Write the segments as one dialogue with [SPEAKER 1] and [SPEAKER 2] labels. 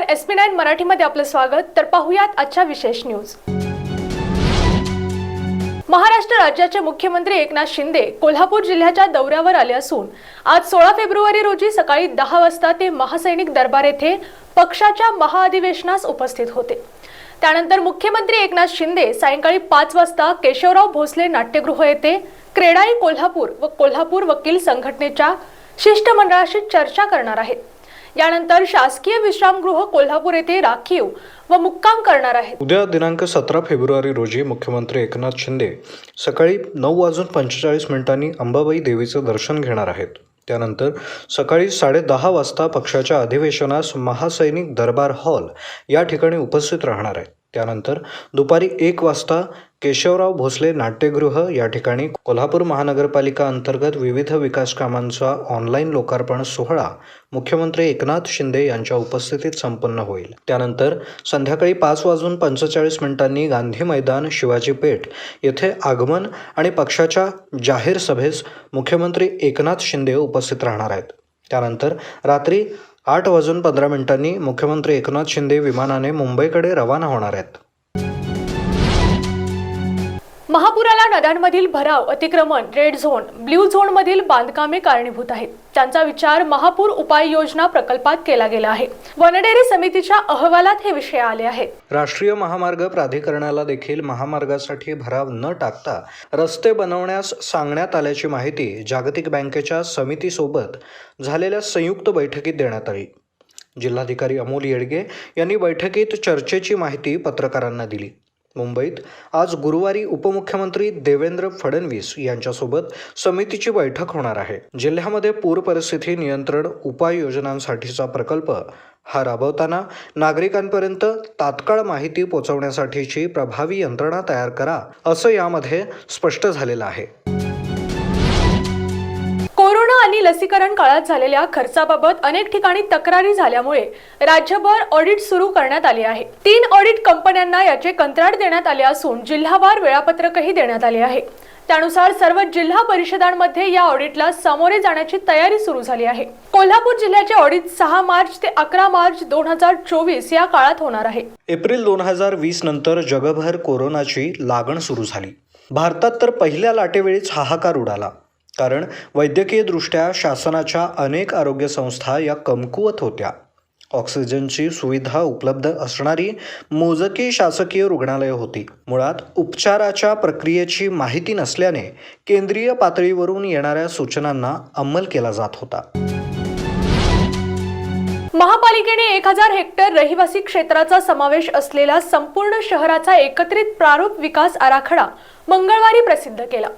[SPEAKER 1] नमस्कार. S P nine मराठीमध्ये आपलं स्वागत. तर पाहुयात आजच्या विशेष न्यूज. महाराष्ट्र राज्याचे मुख्यमंत्री एकनाथ शिंदे कोल्हापूर जिल्ह्याच्या दौऱ्यावर आले असून आज सोळा फेब्रुवारी रोजी सकाळी दहा वाजता ते महासैनिक दरबार येथे पक्षाच्या महाअधिवेशनास उपस्थित होते. त्यानंतर मुख्यमंत्री एकनाथ शिंदे सायंकाळी पाच वाजता केशवराव भोसले नाट्यगृह येथे क्रेडाई कोल्हापूर व कोल्हापूर वकील संघटनेच्या शिष्टमंडळाशी चर्चा करणार आहेत. यानंतर शासकीय विश्रामगृह कोल्हापूर येथे राखीव व मुक्काम करणार आहेत.
[SPEAKER 2] उद्या दिनांक सतरा फेब्रुवारी रोजी मुख्यमंत्री एकनाथ शिंदे सकाळी नऊ वाजून पंचेचाळीस मिनिटांनी अंबाबाई देवीचं दर्शन घेणार आहेत. त्यानंतर सकाळी साडेदहा वाजता पक्षाच्या अधिवेशनास महासैनिक दरबार हॉल या ठिकाणी उपस्थित राहणार आहेत. त्यानंतर दुपारी एक वाजता केशवराव भोसले नाट्यगृह या ठिकाणी कोल्हापूर महानगरपालिका अंतर्गत विविध विकास कामांचा ऑनलाईन लोकार्पण सोहळा मुख्यमंत्री एकनाथ शिंदे यांच्या उपस्थितीत संपन्न होईल. त्यानंतर संध्याकाळी पाच वाजून पंचेचाळीस मिनिटांनी गांधी मैदान शिवाजी पेठ येथे आगमन आणि पक्षाच्या जाहीर सभेस मुख्यमंत्री एकनाथ शिंदे उपस्थित राहणार आहेत. त्यानंतर रात्री आठ वाजून पंधरा मिनिटांनी मुख्यमंत्री एकनाथ शिंदे विमानाने मुंबईकडे रवाना होणार आहेत.
[SPEAKER 1] महापुराला नद्यांमधील भराव अतिक्रमण रेड झोन ब्ल्यू झोन मधील बांधकामे कारणीभूत आहेत. त्यांचा विचार महापूर उपाययोजना प्रकल्पात केला गेला आहे. वनडेरी समितीच्या अहवालात हे विषय आले आहेत.
[SPEAKER 2] राष्ट्रीय महामार्ग प्राधिकरणाला देखील महामार्गासाठी भराव न टाकता रस्ते बनवण्यास सांगण्यात आल्याची माहिती जागतिक बँकेच्या समितीसोबत झालेल्या संयुक्त बैठकीत देण्यात आली. जिल्हाधिकारी अमोल येडगे यांनी बैठकीत चर्चेची माहिती पत्रकारांना दिली. मुंबईत आज गुरुवारी उपमुख्यमंत्री देवेंद्र फडणवीस यांच्यासोबत समितीची बैठक होणार आहे. जिल्ह्यामध्ये पूर परिस्थिती नियंत्रण उपाययोजनांसाठीचा प्रकल्प हा राबवताना नागरिकांपर्यंत तात्काळ माहिती पोहोचवण्यासाठीची प्रभावी यंत्रणा तयार करा असं यामध्ये स्पष्ट झालेलं आहे.
[SPEAKER 1] कोरोना आणि लसीकरण काळात झालेल्या खर्चाबाबत अनेक ठिकाणी तक्रारी झाल्यामुळे राज्यभर ऑडिट सुरू करण्यात आले आहे. तीन ऑडिट कंपन्यांना याचे कंत्राट देण्यात आले असून जिल्हावार वेळापत्रकही देण्यात आले आहे. त्यानुसार सर्व जिल्हा परिषदांमध्ये या ऑडिटला सामोरे जाण्याची तयारी सुरू झाली आहे. कोल्हापूर जिल्ह्याचे ऑडिट सहा मार्च ते अकरा मार्च दोन हजार चोवीस या काळात होणार आहे.
[SPEAKER 2] एप्रिल दोन हजार वीस नंतर जगभर कोरोनाची लागण सुरू झाली. भारतात तर पहिल्या लाटेवेळीच हाहाकार उडाला. कारण वैद्यकीयदृष्ट्या शासनाच्या अनेक आरोग्य संस्था या कमकुवत होत्या. ऑक्सिजनची सुविधा उपलब्ध असणारी मोजकी शासकीय रुग्णालयं होती. मुळात उपचाराच्या प्रक्रियेची माहिती नसल्याने केंद्रीय पातळीवरून येणाऱ्या सूचनांना अंमल केला जात होता.
[SPEAKER 1] महापालिकेने एक हजार हेक्टर रहिवासी क्षेत्राचा समावेश असलेला संपूर्ण शहराचा एकत्रित प्रारूप विकास आराखडा मंगळवारी प्रसिद्ध केला.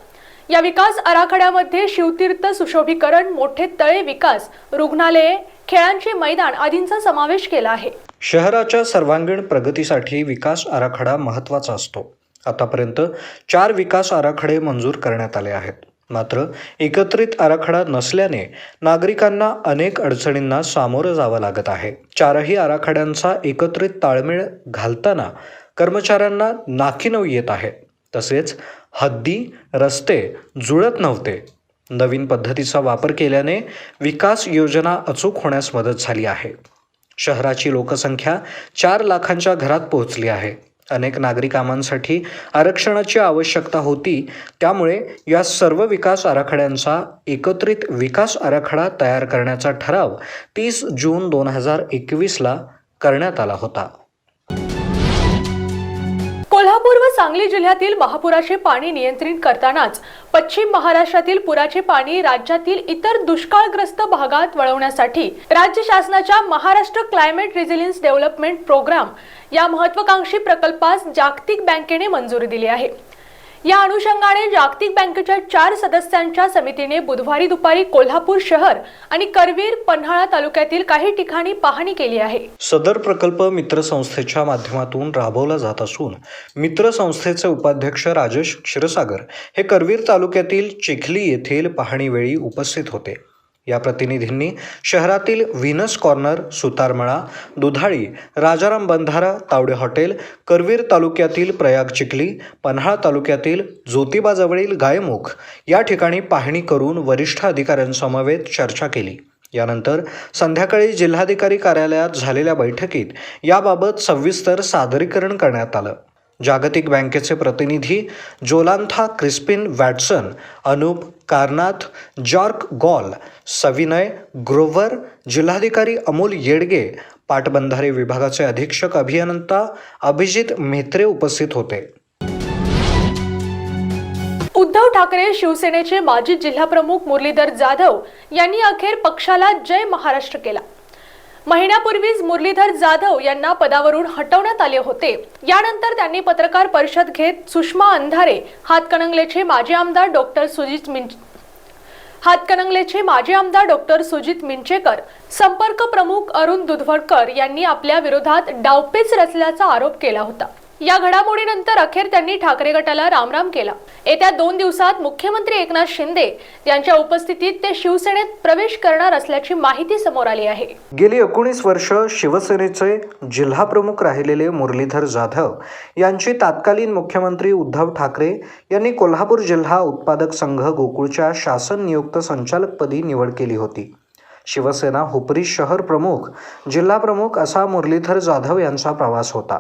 [SPEAKER 1] या विकास आराखड्यामध्ये शिवतीर्थ सुशोभीकरण मोठे तळे विकास रुग्णालये खेळांचे मैदान आदींचा समावेश केला आहे.
[SPEAKER 2] शहराच्या सर्वांगीण प्रगतीसाठी विकास आराखडा महत्त्वाचा असतो. आतापर्यंत चार विकास आराखडे मंजूर करण्यात आले आहेत. मात्र एकत्रित आराखडा नसल्याने नागरिकांना अनेक अडचणींना सामोरं जावं लागत आहे. चारही आराखड्यांचा एकत्रित ताळमेळ घालताना कर्मचाऱ्यांना नाकीनऊ येत आहे. तसेच हद्दी रस्ते जुळत नव्हते. नवीन पद्धतीचा वापर केल्याने विकास योजना अचूक होण्यास मदत झाली आहे. शहराची लोकसंख्या चार लाखांच्या घरात पोहोचली आहे. अनेक नागरिकांसाठी आरक्षणाची आवश्यकता होती. त्यामुळे या सर्व विकास आराखड्यांचा एकत्रित विकास आराखडा तयार करण्याचा ठराव तीस जून दोन हजार एकवीसला करण्यात आला होता.
[SPEAKER 1] कोल्हापूर व सांगली जिल्ह्यातील महापुराचे पाणी नियंत्रित करतानाच पश्चिम महाराष्ट्रातील पुराचे पाणी राज्यातील इतर दुष्काळग्रस्त भागात वळवण्यासाठी राज्य शासनाच्या Maharashtra climate resilience development program या महत्वाकांक्षी प्रकल्पास जागतिक बँकेने मंजुरी दिली आहे. या अनुषंगाने जागतिक बँकेच्या चार सदस्यांच्या समितीने बुधवारी दुपारी कोल्हापूर शहर आणि करवीर पन्हाळा तालुक्यातील काही ठिकाणी पाहणी केली आहे.
[SPEAKER 2] सदर प्रकल्प मित्र संस्थेच्या माध्यमातून राबवला जात असून मित्र संस्थेचे उपाध्यक्ष राजेश क्षीरसागर हे करवीर तालुक्यातील चिखली येथील पाहणीवेळी उपस्थित होते. या प्रतिनिधींनी शहरातील व्हिनस कॉर्नर सुतारमळा दुधाळी राजाराम बंधारा तावडे हॉटेल करवीर तालुक्यातील प्रयाग चिखली पन्हाळ तालुक्यातील ज्योतिबाजवळील गायमुख या ठिकाणी पाहणी करून वरिष्ठ अधिकाऱ्यांसमवेत चर्चा केली. यानंतर संध्याकाळी जिल्हाधिकारी कार्यालयात झालेल्या बैठकीत याबाबत सविस्तर सादरीकरण करण्यात आलं. जागतिक बँकेचे प्रतिनिधी Jolanta Crispin Watson Anup Karnath Jorg Goll Savinay Grover जिल्हाधिकारी अमोल येडगे पाटबंधारे विभागाचे अधीक्षक अभियंता अभिजित मेत्रे उपस्थित होते.
[SPEAKER 1] उद्धव ठाकरे शिवसेनेचे माजी जिल्हाप्रमुख मुरलीधर जाधव यांनी अखेर पक्षाला जय महाराष्ट्र केला. महिन्यापूर्वीच मुरलीधर जाधव यांना पदावरून हटवण्यात आले होते. यानंतर त्यांनी पत्रकार परिषद घेत सुषमा अंधारे हातकणंगलेचे माजी आमदार डॉक्टर सुजित मिंच हातकणंगलेचे माजी आमदार डॉक्टर सुजित मिंचेकर संपर्क प्रमुख अरुण दुधवडकर यांनी आपल्या विरोधात डावपेच रचल्याचा आरोप केला होता. या घडामोडीनंतर अखेर त्यांनी ठाकरे गटाला रामराम केला. येत्या दोन दिवसात मुख्यमंत्री एकनाथ शिंदे यांच्या उपस्थितीत ते शिवसेनेत प्रवेश करणार असल्याची माहिती समोर आली आहे.
[SPEAKER 2] गेली एकोणीस वर्ष शिवसेनेचे जिल्हाप्रमुख राहिलेले मुरलीधर जाधव यांची तत्कालीन मुख्यमंत्री उद्धव ठाकरे यांनी कोल्हापूर जिल्हा उत्पादक संघ गोकुळच्या शासन नियुक्त संचालकपदी निवड केली होती. शिवसेना हुपरी शहर प्रमुख जिल्हा प्रमुख असा मुरलीधर जाधव यांचा प्रवास होता.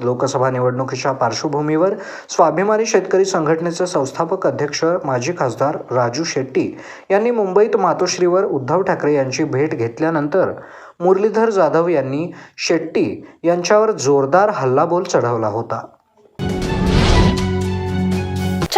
[SPEAKER 2] लोकसभा निवडणुकीच्या पार्श्वभूमीवर स्वाभिमानी शेतकरी संघटनेचे संस्थापक अध्यक्ष माजी खासदार राजू शेट्टी यांनी मुंबईत मातोश्रीवर उद्धव ठाकरे यांची भेट घेतल्यानंतर मुरलीधर जाधव यांनी शेट्टी यांच्यावर जोरदार हल्लाबोल चढवला होता.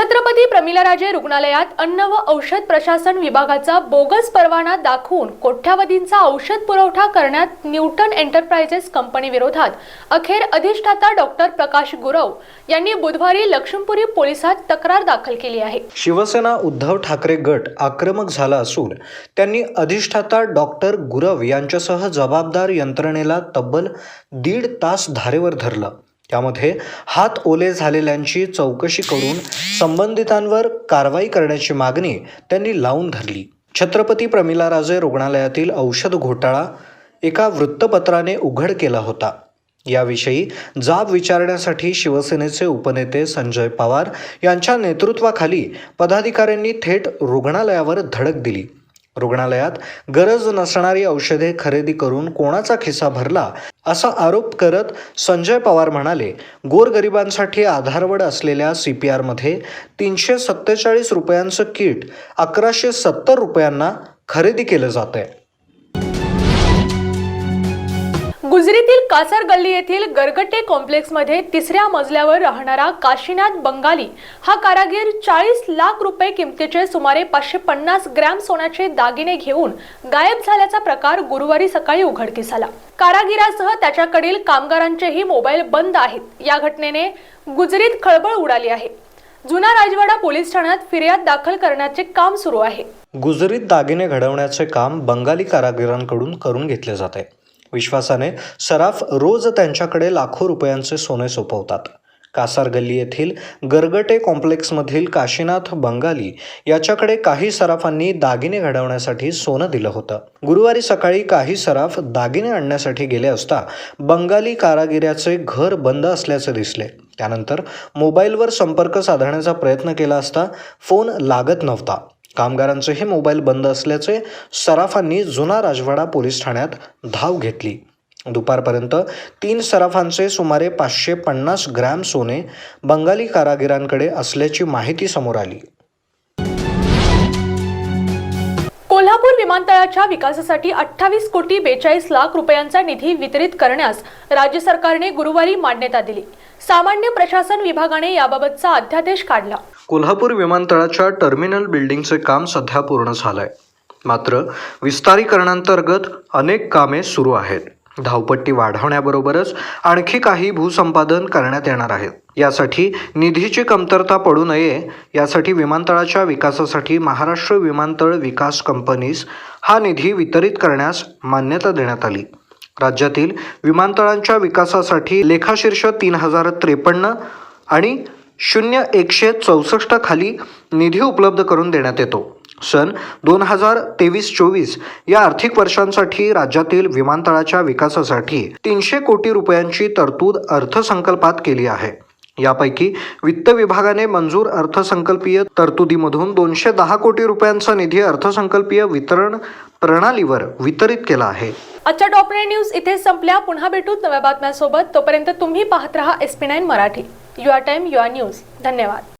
[SPEAKER 1] छत्रपती प्रमिलाराजे रुग्णालयात अन्न व औषध प्रशासन विभागाचा बोगस परवाना दाखवून कोट्यावधींचा औषध पुरवठा करण्यात न्यूटन एंटरप्राइजेस कंपनी विरोधात अखेर अधिष्ठाता डॉक्टर प्रकाश गुरव यांनी बुधवारी लक्ष्मीपुरी पोलिसात तक्रार दाखल केली आहे.
[SPEAKER 2] शिवसेना उद्धव ठाकरे गट आक्रमक झाला असून त्यांनी अधिष्ठाता डॉक्टर गुरव यांच्यासह जबाबदार यंत्रणेला तब्बल दीड तास धारेवर धरलं. त्यामध्ये हात ओले झालेल्यांची चौकशी करून संबंधितांवर कारवाई करण्याची मागणी त्यांनी लावून धरली. छत्रपती प्रमिलाराजे रुग्णालयातील औषध घोटाळा एका वृत्तपत्राने उघड केला होता. याविषयी जाब विचारण्यासाठी शिवसेनेचे उपनेते संजय पवार यांच्या नेतृत्वाखाली पदाधिकाऱ्यांनी थेट रुग्णालयावर धडक दिली. रुग्णालयात गरज नसणारी औषधे खरेदी करून कोणाचा खिसा भरला असा आरोप करत संजय पवार म्हणाले गोरगरिबांसाठी आधारवड असलेल्या सी पी आरमध्ये तीनशे सत्तेचाळीस रुपयांचं किट अकराशे सत्तर रुपयांना खरेदी केलं जात आहे
[SPEAKER 1] गुजरीतील कासार गल्ली येथील गरगटे कॉम्प्लेक्समध्ये तिसऱ्या मजल्यावर राहणारा काशीनाथ बंगाली हा कारागीर चाळीस लाख रुपये किमतीचे सुमारे पाचशे पन्नास ग्रॅम सोन्याचे दागिने घेऊन गायब झाल्याचा प्रकार गुरुवारी सकाळी उघडकीस आला. कारागिरासह त्याच्याकडील कामगारांचेही मोबाईल बंद आहेत. या घटनेने गुजरीत खळबळ उडाली आहे. जुना राजवाडा पोलीस ठाण्यात फिर्याद दाखल करण्याचे काम सुरू आहे.
[SPEAKER 2] गुजरीत दागिने घडवण्याचे काम बंगाली कारागिरांकडून करून घेतले जाते विश्वासाने सराफ रोज त्यांच्याकडे लाखो रुपयांचे सोने सोपवतात. कासार गल्ली येथील गरगटे कॉम्प्लेक्समधील काशीनाथ बंगाली याच्याकडे काही सराफांनी दागिने घडवण्यासाठी सोनं दिलं होतं. गुरुवारी सकाळी काही सराफ दागिने आणण्यासाठी गेले असता बंगाली कारागिराचे घर बंद असल्याचे दिसले. त्यानंतर मोबाईलवर संपर्क साधण्याचा प्रयत्न केला असता फोन लागत नव्हता. कामगारांचेही मोबाईल बंद असल्याचे सराफांनी जुना राजवाडा पोलीस ठाण्यात धाव घेतली. दुपारपर्यंत तीन सराफांचे सुमारे पाचशे पन्नास ग्रॅम सोने बंगाली कारागिरांकडे असल्याची माहिती समोर आली.
[SPEAKER 1] कोल्हापूर विमानतळाच्या विकासासाठी अठ्ठावीस कोटी बेचाळीस लाख रुपयांचा निधी वितरित करण्यास राज्य सरकारने गुरुवारी मान्यता दिली. सामान्य प्रशासन विभागाने याबाबतचा अध्यादेश काढला.
[SPEAKER 2] कोल्हापूर विमानतळाच्या टर्मिनल बिल्डिंगचे काम सध्या पूर्ण झालं आहे मात्र विस्तारीकरणांतर्गत अनेक कामे सुरू आहेत. धावपट्टी वाढवण्याबरोबरच आणखी काही भूसंपादन करण्यात येणार आहेत यासाठी निधीची कमतरता पडू नये यासाठी विमानतळाच्या विकासासाठी महाराष्ट्र विमानतळ विकास कंपनीस हा निधी वितरित करण्यास मान्यता देण्यात आली. राज्यातील विमानतळांच्या विकासासाठी लेखाशीर्ष तीन हजार त्रेपन्न आणि शून्य एकशे चौसष्ट खाली निधी उपलब्ध करून देण्यात येतो. सन दोन हजार तेवीस चोवीस या आर्थिक वर्षांसाठी राज्यातील विमानतळाच्या विकासासाठी तीनशे कोटी रुपयांची तरतूद अर्थसंकल्पात केली आहे. यापैकी वित्त विभागाने मंजूर अर्थसंकल्पीय तरतुदीमधून दोनशे दहा कोटी रुपयांचा निधी अर्थसंकल्पीय वितरण प्रणालीवर वितरित केला आहे.
[SPEAKER 1] आजच्या टॉप नाईन न्यूज इथे संपल्या. पुन्हा भेटूत नव्या बातम्यांसोबत. तोपर्यंत तुम्ही पाहत रहा S P nine Marathi. Yuva time Yuva news धन्यवाद.